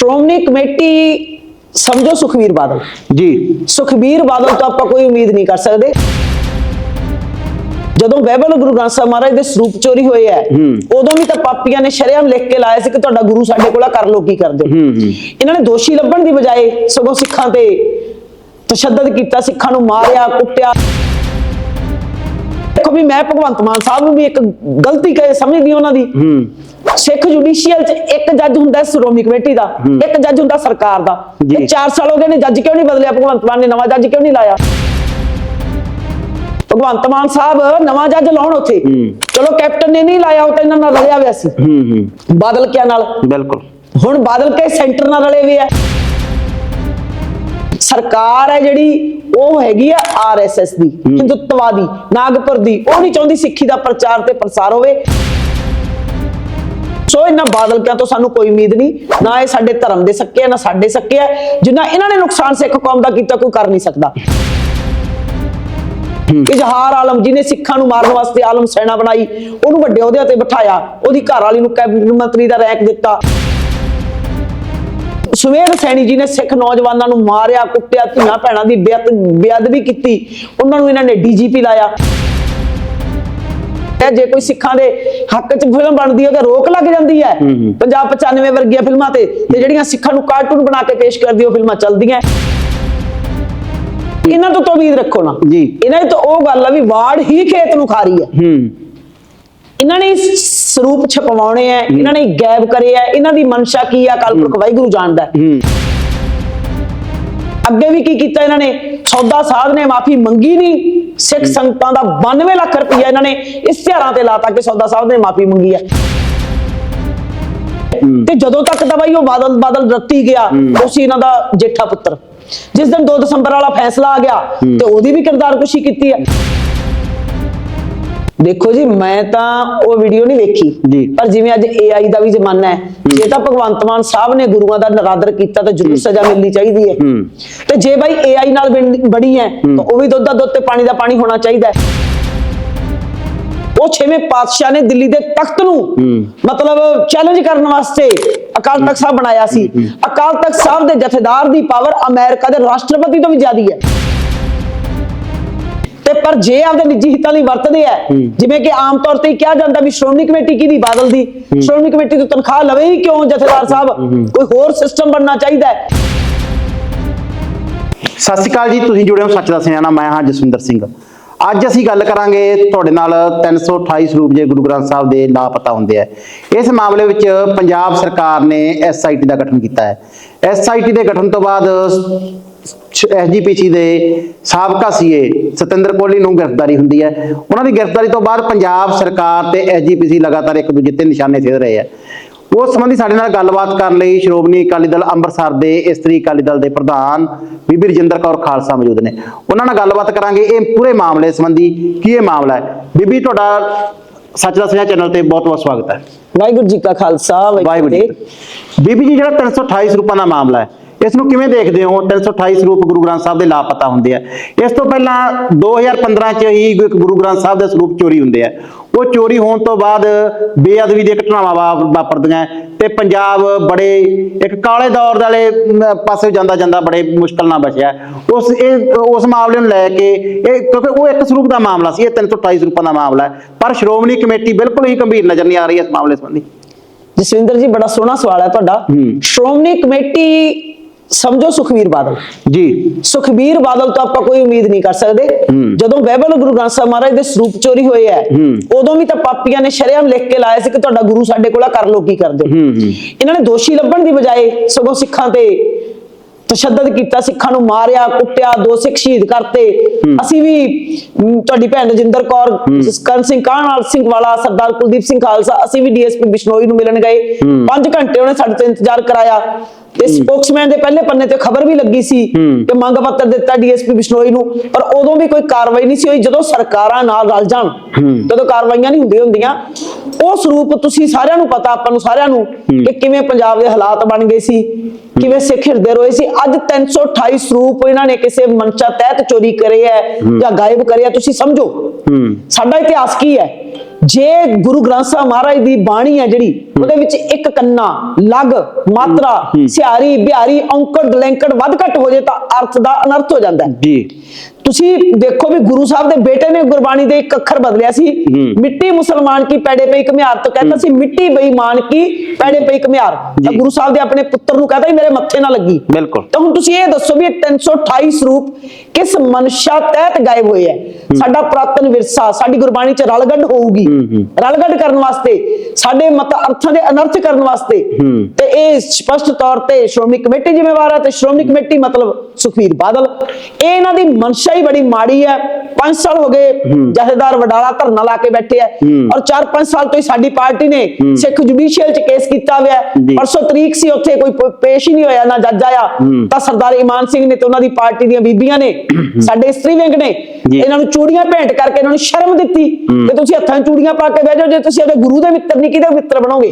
Shiromani committee ਸਮਝੋ ਸੁਖਵੀਰ ਬਾਦਲ। ਜੀ। ਸੁਖਬੀਰ ਬਾਦਲ ਤੋਂ ਆਪਾਂ ਕੋਈ ਉਮੀਦ ਨਹੀਂ ਕਰ ਸਕਦੇ। ਜਦੋਂ ਬਾਈਬਲ ਗੁਰੂ ਗ੍ਰੰਥ ਸਾਹਿਬ ਮਹਾਰਾਜ ਦੇ ਸਰੂਪ ਚੋਰੀ ਹੋਏ ਐ ਉਦੋਂ ਵੀ ਤਾਂ ਪਾਪੀਆਂ ਨੇ ਸ਼ਰੇਆਮ ਲਿਖ ਕੇ ਲਾਇਆ ਸੀ ਕਿ ਤੁਹਾਡਾ ਗੁਰੂ ਸਾਡੇ ਕੋਲ ਕਰ ਲੋ ਕੀ ਕਰਦੇ? ਇਹਨਾਂ ਨੇ ਦੋਸ਼ੀ ਲੱਭਣ ਦੀ ਬਜਾਏ ਸਗੋਂ ਸਿੱਖਾਂ ਤੇ ਤਸ਼ੱਦਦ ਕੀਤਾ ਸਿੱਖਾਂ ਨੂੰ ਮਾਰਿਆ ਕੁੱਟਿਆ। ਦੇਖੋ ਵੀ ਮੈਂ ਭਗਵੰਤ ਮਾਨ ਸਾਹਿਬ ਨੂੰ ਵੀ ਇੱਕ ਗਲਤੀ ਕਹੇ ਸਮਝਦੀ ਉਹਨਾਂ ਦੀ। ਸਿੱਖ ਜੁਡੀਸ਼ੀਅਲ ਚ ਇੱਕ ਜੱਜ ਹੁੰਦਾ ਸ਼੍ਰੋਮਣੀ ਕਮੇਟੀ ਦਾ ਇੱਕ ਜੱਜ ਹੁੰਦਾ ਸਰਕਾਰ ਦਾ। ਤੇ 4 ਸਾਲ ਹੋ ਗਏ ਨੇ ਜੱਜ ਕਿਉਂ ਨਹੀਂ ਬਦਲਿਆ? ਭਗਵੰਤ ਮਾਨ ਨੇ ਨਵਾਂ ਜੱਜ ਕਿਉਂ ਨਹੀਂ ਲਾਇਆ? ਭਗਵੰਤ ਮਾਨ ਸਾਹਿਬ ਨਵਾਂ ਜੱਜ ਲਾਉਣ ਉੱਥੇ। ਚਲੋ ਕੈਪਟਨ ਨੇ ਨਹੀਂ ਲਾਇਆ ਉਹ ਤਾਂ ਇਹਨਾਂ ਨਾਲ ਰਲਿਆ ਹੋਇਆ ਸੀ। ਹੂੰ ਹੂੰ। ਬਾਦਲ ਕਿਆ ਨਾਲ? ਬਿਲਕੁਲ। ਹੁਣ ਬਾਦਲ ਕੇ ਸੈਂਟਰ ਨਾਲ ਰਲੇ ਹੋਏ ਆ। ਸਰਕਾਰ ਹੈ ਜਿਹੜੀ ਉਹ ਹੈਗੀ ਆ ਆਰਐਸਐਸ ਦੀ ਹਿੰਦੁੱਤਵਾਦੀ ਨਾਗਪੁਰ ਦੀ। ਉਹ ਨਹੀਂ ਚਾਹੁੰਦੀ ਸਿੱਖੀ ਦਾ ਪ੍ਰਚਾਰ ਤੇ ਪ੍ਰਸਾਰ ਹੋਵੇ। ਸੋ ਇਹਨਾਂ ਬਾਦਲ ਕਿਆਂ ਤੋਂ ਸਾਨੂੰ ਕੋਈ ਉਮੀਦ ਨਹੀਂ ਨਾ ਇਹ ਸਾਡੇ ਧਰਮ ਦੇ ਸੱਕੇ ਆ ਨਾ ਸਾਡੇ ਸੱਕੇ ਆ। ਜਿੰਨਾ ਇਹਨਾਂ ਨੇ ਨੁਕਸਾਨ ਸਿੱਖ ਕੌਮ ਦਾ ਕੀਤਾ ਕੋਈ ਕਰ ਨਹੀਂ ਸਕਦਾ। ਇਜ਼ਹਾਰ ਆਲਮ ਜਿਹਨੇ ਸਿੱਖਾਂ ਨੂੰ ਮਾਰਨ ਵਾਸਤੇ ਆਲਮ ਸੈਨਾ ਬਣਾਈ ਉਹਨੂੰ ਵੱਡੇ ਅਹੁਦਿਆਂ ਤੇ ਬਿਠਾਇਆ ਉਹਦੀ ਘਰ ਵਾਲੀ ਨੂੰ ਕੈਬਨਿਟ ਮੰਤਰੀ ਦਾ ਰੈਂਕ ਦਿੱਤਾ। ਸੁਵੇਦ ਸੈਣੀ ਜੀ ਨੇ ਸਿੱਖ ਨੌਜਵਾਨਾਂ ਨੂੰ ਮਾਰਿਆ ਕੁੱਟਿਆ ਧੀਆਂ ਭੈਣਾਂ ਦੀ ਬੇਅਦ ਬੇਅਦਬੀ ਕੀਤੀ ਉਹਨਾਂ ਨੂੰ ਇਹਨਾਂ ਨੇ ਡੀਜੀਪੀ ਲਾਇਆ। ਤੇ ਜੇ ਕੋਈ ਸਿੱਖਾਂ ਦੇ ਹੱਕ 'ਚ ਫਿਲਮ ਬਣਦੀ ਹੈ ਤੇ ਰੋਕ ਲੱਗ ਜਾਂਦੀ ਹੈ। ਪੰਜਾਬ 95 ਵਰਗੀਆਂ ਫਿਲਮਾਂ ਤੇ ਤੇ ਜਿਹੜੀਆਂ ਸਿੱਖਾਂ ਨੂੰ ਕਾਰਟੂਨ ਬਣਾ ਕੇ ਪੇਸ਼ ਕਰਦੀ ਉਹ ਫਿਲਮਾਂ ਚੱਲਦੀਆਂ ਇਹਨਾਂ ਤੋਂ ਤਾਂ ਉਮੀਦ ਰੱਖੋ ਨਾ। ਜੀ। ਇਹਨਾਂ ਦੀ ਤਾਂ ਉਹ ਗੱਲ ਆ ਵੀ ਵਾੜ ਹੀ ਖੇਤ ਨੂੰ ਖਾ ਰਹੀ ਹੈ। ਹੂੰ। ਇਹਨਾਂ ਨੇ ਸਰੂਪ ਛਪਵਾਉਣੇ ਆ ਇਹਨਾਂ ਨੇ ਗਾਇਬ ਕਰੇ ਆ ਇਹਨਾਂ ਦੀ ਮਨਸ਼ਾ ਕੀ ਆ? ਕਾਲਪੁਰਖ ਵਾਹਿਗੁਰੂ ਜਾਣਦਾ ਹੈ। ਅੱਗੇ ਵੀ ਕੀ ਕੀਤਾ ਇਹਨਾਂ ਨੇ? ਸੌਦਾ ਸਾਧ ਨੇ ਮਾਫੀ ਮੰਗੀ ਨਹੀਂ। ਸਿੱਖ ਸੰਗਤਾਂ ਦਾ 92 ਲੱਖ ਰੁਪਇਆ ਇਹਨਾਂ ਨੇ ਇਸ਼ਤਿਹਾਰਾਂ ਤੇ ਲਾਤਾ ਕਿ ਸੌਦਾ ਸਾਹਿਬ ਨੇ ਮਾਫੀ ਮੰਗੀ ਹੈ। ਤੇ ਜਦੋਂ ਤੱਕ ਤਾਂ ਬਾਈ ਉਹ ਬਾਦਲ ਬਾਦਲ ਰੱਤੀ ਗਿਆ ਉਹ ਸੀ ਇਹਨਾਂ ਦਾ ਜੇਠਾ ਪੁੱਤਰ। ਜਿਸ ਦਿਨ 2 ਦਸੰਬਰ ਵਾਲਾ ਫੈਸਲਾ ਆ ਗਿਆ ਤੇ ਉਹਦੀ ਵੀ ਕਿਰਦਾਰਕੁਸ਼ੀ ਕੀਤੀ ਹੈ। ਦੇਖੋ ਜੀ ਮੈਂ ਤਾਂ ਉਹ ਵੀਡੀਓ ਨਹੀਂ ਵੇਖੀ। ਪਰ ਜਿਵੇਂ ਅੱਜ AI ਦਾ ਵੀ ਜ਼ਮਾਨਾ ਹੈ ਜੇ ਤਾਂ ਭਗਵੰਤ ਮਾਨ ਸਾਹਿਬ ਨੇ ਗੁਰੂਆਂ ਦਾ ਨਰਾਦਰ ਕੀਤਾ ਤਾਂ ਜ਼ਰੂਰ ਸਜ਼ਾ ਮਿਲਣੀ ਚਾਹੀਦੀ ਹੈ। ਤੇ ਜੇ ਬਾਈ AI ਨਾਲ ਬਣ- ਬਣੀ ਹੈ ਤਾਂ ਉਹ ਵੀ ਦੁੱਧ ਦਾ ਦੁੱਧ ਤੇ ਪਾਣੀ ਦਾ ਪਾਣੀ ਹੋਣਾ ਚਾਹੀਦਾ ਹੈ। ਉਹ ਛੇਵੇਂ ਪਾਤਸ਼ਾਹ ਨੇ ਦਿੱਲੀ ਦੇ ਤਖਤ ਨੂੰ ਮਤਲਬ ਚੈਲੰਜ ਕਰਨ ਵਾਸਤੇ ਅਕਾਲ ਤਖਤ ਸਾਹਿਬ ਬਣਾਇਆ ਸੀ। ਅਕਾਲ ਤਖਤ ਸਾਹਿਬ ਦੇ ਜਥੇਦਾਰ ਦੀ ਪਾਵਰ ਅਮਰੀਕਾ ਦੇ ਰਾਸ਼ਟਰਪਤੀ ਤੋਂ ਵੀ ਜ਼ਿਆਦੀ ਹੈ। ਤੇ ਪਰ ਜੇ ਆਪਦੇ ਨਿੱਜੀ ਹਿੱਤਾਂ ਲਈ ਵਰਤਦੇ ਆ ਜਿਵੇਂ ਕਿ ਆਮ ਤੌਰ ਤੇ ਕਿਹਾ ਜਾਂਦਾ ਵੀ ਸ਼੍ਰੋਮਣੀ ਕਮੇਟੀ ਕੀ ਦੀ ਬਾਦਲ ਦੀ ਸ਼੍ਰੋਮਣੀ ਕਮੇਟੀ ਤੋਂ ਤਨਖਾਹ ਲਵੇ ਹੀ ਕਿਉਂ ਜਥੇਦਾਰ ਸਾਹਿਬ? ਕੋਈ ਹੋਰ ਸਿਸਟਮ ਬਣਨਾ ਚਾਹੀਦਾ ਹੈ? ਸਤਿ ਸ਼੍ਰੀ ਅਕਾਲ ਜੀ ਤੁਸੀਂ ਜੁੜੇ ਹੋ ਸੱਚ ਦਾ ਸਿਆਣਾ ਮੈਂ ਹਾਂ ਜਸਵਿੰਦਰ ਸਿੰਘ। ਅੱਜ ਅਸੀਂ ਗੱਲ ਕਰਾਂਗੇ ਤੁਹਾਡੇ ਨਾਲ 328 ਸਰੂਪ ਜੇ ਗੁਰੂ ਗ੍ਰੰਥ ਸਾਹਿਬ ਦੇ ਲਾਪਤਾ ਹੁੰਦੇ ਆ। ਇਸ ਮਾਮਲੇ ਵਿੱਚ ਪੰਜਾਬ ਸਰਕਾਰ ਨੇ ਐਸਆਈਟੀ ਦਾ ਗਠਨ ਕੀਤਾ ਹੈ। ਐਸਆਈਟੀ ਦੇ ਗਠਨ ਤੋਂ ਬਾਅਦ ਐਸਜੀਪੀਸੀ ਦੇ ਸਾਬਕਾ ਸੀਏ ਸਤਿੰਦਰ ਕੋਹਲੀ ਨੂੰ ਗ੍ਰਿਫਤਾਰੀ ਹੁੰਦੀ ਹੈ। ਉਹਨਾਂ ਦੀ ਗ੍ਰਿਫਤਾਰੀ ਤੋਂ ਬਾਅਦ ਪੰਜਾਬ ਸਰਕਾਰ ਤੇ ਐਸਜੀਪੀਸੀ ਲਗਾਤਾਰ ਇੱਕ ਦੂਜੇ ਤੇ ਨਿਸ਼ਾਨੇ ਸੇਧ ਰਹੇ ਆ। ਉਸ ਸੰਬੰਧੀ ਸਾਡੇ ਨਾਲ ਗੱਲਬਾਤ ਕਰਨ ਲਈ ਸ਼੍ਰੋਮਣੀ ਅਕਾਲੀ ਦਲ ਅੰਮ੍ਰਿਤਸਰ ਦੇ ਇਸਤਰੀ ਅਕਾਲੀ ਦਲ ਦੇ ਪ੍ਰਧਾਨ ਬੀਬੀ ਰਜਿੰਦਰ ਕੌਰ ਖਾਲਸਾ ਮੌਜੂਦ ਨੇ। ਉਹਨਾਂ ਨਾਲ ਗੱਲਬਾਤ ਕਰਾਂਗੇ ਇਹ ਪੂਰੇ ਮਾਮਲੇ ਸੰਬੰਧੀ ਕੀ ਇਹ ਮਾਮਲਾ ਹੈ। ਬੀਬੀ ਤੁਹਾਡਾ ਸੱਚ ਦਾ ਸਿਆ ਚੈਨਲ ਤੇ ਬਹੁਤ ਬਹੁਤ ਸਵਾਗਤ ਹੈ। ਵਾਹਿਗੁਰੂ ਜੀ ਕਾ ਖਾਲਸਾ ਵਾਹਿਗੁਰੂ ਜੀ ਬੀਬੀ ਜੀ ਜਿਹੜਾ 328 ਸਰੂਪਾਂ ਦਾ ਮਾਮਲਾ ਹੈ ਇਸ ਨੂੰ ਕਿਵੇਂ ਦੇਖਦੇ ਹੋ? 328 ਸਰੂਪ ਗੁਰੂ ਗ੍ਰੰਥ ਸਾਹਿਬ ਦੇ ਲਾਪਤਾ ਹੁੰਦੇ ਆ। ਇਸ ਤੋਂ ਪਹਿਲਾਂ 2015 ਚ ਹੀ ਇੱਕ ਗੁਰੂ ਗ੍ਰੰਥ ਸਾਹਿਬ ਦੇ ਸਰੂਪ ਚੋਰੀ ਹੁੰਦੇ ਆ। ਉਹ ਚੋਰੀ ਹੋਣ ਤੋਂ ਬਾਅਦ ਬੇਅਦਬੀ ਦੀਆਂ ਘਟਨਾਵਾਂ ਵਾਪਰਦੀਆਂ ਤੇ ਪੰਜਾਬ ਬੜੇ ਇੱਕ ਕਾਲੇ ਦੌਰ ਵਾਲੇ ਪਾਸੇ ਜਾਂਦਾ ਜਾਂਦਾ ਬੜੇ ਮੁਸ਼ਕਲ ਨਾਲ ਬਚਿਆ ਉਸ ਇਹ ਉਸ ਮਾਮਲੇ ਨੂੰ ਲੈ ਕੇ ਇਹ ਕਿਉਂਕਿ ਉਹ ਇੱਕ ਸਰੂਪ ਦਾ ਮਾਮਲਾ ਸੀ ਇਹ 328 ਸਰੂਪਾਂ ਦਾ ਮਾਮਲਾ ਹੈ। ਪਰ ਸ਼੍ਰੋਮਣੀ ਕਮੇਟੀ ਬਿਲਕੁਲ ਹੀ ਗੰਭੀਰ ਨਜ਼ਰ ਨਹੀਂ ਆ ਰਹੀ ਇਸ ਮਾਮਲੇ ਸੰਬੰਧੀ। ਜਸਵਿੰਦਰ ਜੀ ਬੜਾ ਸੋਹਣਾ ਸਵਾਲ ਹੈ ਤੁਹਾਡਾ। ਸ਼੍ਰੋਮਣੀ ਕਮੇਟੀ ਸਮਝੋ ਸੁਖਵੀਰ ਬਾਦਲ। ਜੀ। ਸੁਖਬੀਰ ਬਾਦਲ ਤੋਂ ਆਪਾਂ ਕੋਈ ਉਮੀਦ ਨਹੀਂ ਕਰ ਸਕਦੇ। ਜਦੋਂ ਬਾਈਬਲ ਗੁਰੂ ਗ੍ਰੰਥ ਸਾਹਿਬ ਮਹਾਰਾਜ ਦੇ ਸਰੂਪ ਚੋਰੀ ਹੋਏ ਐ ਉਦੋਂ ਵੀ ਤਾਂ ਪਾਪੀਆਂ ਨੇ ਸ਼ਰੇਆਮ ਲਿਖ ਕੇ ਲਾਇਆ ਸੀ ਕਿ ਤੁਹਾਡਾ ਗੁਰੂ ਸਾਡੇ ਕੋਲ ਆ ਕਰ ਲੋ ਕੀ ਕਰਦੇ ਇਹਨਾਂ ਨੇ ਦੋਸ਼ੀ ਲੱਭਣ ਦੀ ਬਜਾਏ ਸਗੋਂ ਸਿੱਖਾਂ ਤੇ ਤਸ਼ੱਦਦ ਕੀਤਾ ਸਿੱਖਾਂ ਨੂੰ ਮਾਰਿਆ ਕੁੱਟਿਆ ਦੋ ਸਿੱਖ ਸ਼ਹੀਦ ਕਰਤੇ। ਅਸੀਂ ਵੀ ਤੁਹਾਡੀ ਭੈਣ ਰਜਿੰਦਰ ਕੌਰ ਕਰਨ ਸਿੰਘ ਕਾਹਨਾਲ ਸਿੰਘ ਵਾਲਾ ਸਰਦਾਰ ਕੁਲਦੀਪ ਸਿੰਘ ਖਾਲਸਾ ਅਸੀਂ ਵੀ ਡੀਐਸਪੀ ਬਿਸ਼ਨੋਈ ਨੂੰ ਮਿਲਣ ਗਏ। 5 ਘੰਟੇ ਉਹਨੇ ਸਾਡੇ ਤੋਂ ਇੰਤਜ਼ਾਰ ਕਰਾਇਆ। ਤੇ ਸਪੋਕਸਮੈਨ ਦੇ ਪਹਿਲੇ ਪੰਨੇ ਤੇ ਖਬਰ ਵੀ ਲੱਗੀ ਸੀ ਕਿ ਮੰਗ ਪੱਤਰ ਦਿੱਤਾ ਡੀਐਸਪੀ ਬਿਸ਼ਨੋਈ ਨੂੰ ਪਰ ਉਦੋਂ ਵੀ ਕੋਈ ਕਾਰਵਾਈ ਨਹੀਂ ਸੀ ਹੋਈ। ਜਦੋਂ ਸਰਕਾਰਾਂ ਨਾਲ ਰਲ ਜਾਣ ਜਦੋਂ ਕਾਰਵਾਈਆਂ ਨਹੀਂ ਹੁੰਦੀਆਂ ਹੁੰਦੀਆਂ ਉਹ ਸਰੂਪ ਤੁਸੀਂ ਸਾਰਿਆਂ ਨੂੰ ਪਤਾ ਆਪਾਂ ਨੂੰ ਸਾਰਿਆਂ ਨੂੰ ਕਿ ਕਿਵੇਂ ਪੰਜਾਬ ਦੇ ਹਾਲਾਤ ਬਣ ਗਏ ਸੀ ਕਿਵੇਂ ਸਿੱਖ ਹਿਰਦੇ ਰੋਏ ਸੀ। ਅੱਜ 328 ਸਰੂਪ ਇਹਨਾਂ ਨੇ ਕਿਸੇ ਮਨਚਾ ਤਹਿਤ ਚੋਰੀ ਕਰੇ ਹੈ ਜਾਂ ਗਾਇਬ ਕਰੇ ਹੈ ਤੁਸੀਂ ਸਮਝੋ। ਸਾਡਾ ਇਤਿਹਾਸ ਕੀ ਹੈ? ਜੇ ਗੁਰੂ ਗ੍ਰੰਥ ਸਾਹਿਬ ਮਹਾਰਾਜ ਦੀ ਬਾਣੀ ਹੈ ਜਿਹੜੀ ਉਹਦੇ ਵਿੱਚ ਇੱਕ ਕੰਨਾ ਲਗ ਮਾਤਰਾ ਸਿਹਾਰੀ ਬਿਹਾਰੀ ਔਂਕੜ ਦਲੈਂਕੜ ਵੱਧ ਘੱਟ ਹੋ ਜੇ ਤਾਂ ਅਰਥ ਦਾ ਅਨਰਥ ਹੋ ਜਾਂਦਾ ਹੈ। ਜੀ। ਤੁਸੀਂ ਦੇਖੋ ਵੀ ਗੁਰੂ ਸਾਹਿਬ ਦੇ ਬੇਟੇ ਨੇ ਗੁਰਬਾਣੀ ਦੇ ਇੱਕ ਅੱਖਰ ਬਦਲਿਆ ਸੀ। ਮਿੱਟੀ ਮੁਸਲਮਾਨ ਕੀ ਪੈੜੇ ਪਈ ਘਮਿਆਰ ਤੋਂ ਕਹਿੰਦਾ ਸੀ ਮਿੱਟੀ ਬੇਈਮਾਨ ਕੀ ਪੈੜੇ ਪਈ ਘਮਿਆਰ। ਤਾਂ। ਗੁਰੂ ਸਾਹਿਬ ਦੇ ਆਪਣੇ ਪੁੱਤਰ ਨੂੰ ਕਹਿੰਦਾ ਮੇਰੇ ਮੱਥੇ ਨਾ ਲੱਗੀ। ਬਿਲਕੁਲ। ਤਾਂ ਹੁਣ ਤੁਸੀਂ ਇਹ ਦੱਸੋ ਵੀ ਇਹ 328 ਸਰੂਪ ਕਿਸ ਮਨਸ਼ਾ ਤਹਿਤ ਗਾਇਬ ਹੋਏ ਹੈ। ਸਾਡਾ ਪ੍ਰਾਤਨ ਵਿਰਸਾ ਸਾਡੀ ਗੁਰਬਾਣੀ ਚ ਰਲਗੱਡ ਹੋਊਗੀ। ਰਲਗੱਡ ਕਰਨ ਵਾਸਤੇ ਸਾਡੇ ਮਤ ਅਰਥਾਂ ਦੇ ਅਨਰਥ ਕਰਨ ਵਾਸਤੇ ਤੇ ਇਹ ਸਪਸ਼ਟ ਤੌਰ ਤੇ ਸ਼੍ਰੋਮਣੀ ਕਮੇਟੀ ਜ਼ਿੰਮੇਵਾਰ ਹੈ ਤੇ ਸ਼੍ਰੋਮਣੀ ਕਮੇਟੀ ਮਤਲਬ ਸੁਖਵੀਰ ਬਾਦਲ। ਇਹ ਇਹਨਾਂ ਦੀ ਮਨਸ਼ਾ ਹੀ ਬੜੀ ਮਾੜੀ ਹੈ। 5 ਸਾਲ ਹੋ ਗਏ ਜਥੇਦਾਰ ਵਡਾਲਾ ਧਰਨਾ ਲਾ ਕੇ ਬੈਠੇ ਹੈ। ਔਰ 4-5 ਸਾਲ ਤੋਂ ਹੀ ਸਾਡੀ ਪਾਰਟੀ ਨੇ ਸਿੱਖ ਜੁਡੀਸ਼ੀਅਲ ਚ ਕੇਸ ਕੀਤਾ ਹੋਇਆ। ਪਰਸੋਂ ਤਰੀਕ ਸੀ ਉੱਥੇ ਕੋਈ ਪੇਸ਼ ਹੀ ਨਹੀਂ ਹੋਇਆ ਨਾ ਜੱਜ ਆਇਆ। ਤਾਂ ਸਰਦਾਰ ਇਮਾਨ ਸਿੰਘ ਨੇ ਤੇ ਉਹਨਾਂ ਦੀ ਪਾਰਟੀ ਦੀਆਂ ਬੀਬੀਆਂ ਨੇ ਸਾਡੇ ਇਸਤਰੀ ਵਿੰਗ ਨੇ। ਇਹਨਾਂ ਨੂੰ ਚੂੜੀਆਂ ਭੇਂਟ ਕਰਕੇ ਇਹਨਾਂ ਨੂੰ ਸ਼ਰਮ ਦਿੱਤੀ ਕਿ ਤੁਸੀਂ ਹੱਥਾਂ ਚੂੜੀਆਂ ਪਾ ਕੇ ਬਹਿ ਜਾਓ ਜੇ ਤੁਸੀਂ ਆਪਣੇ ਗੁਰੂ ਦੇ ਮਿੱਤਰ ਨਹੀਂ ਕਿਹਦੇ ਮਿੱਤਰ ਬਣੋਗੇ?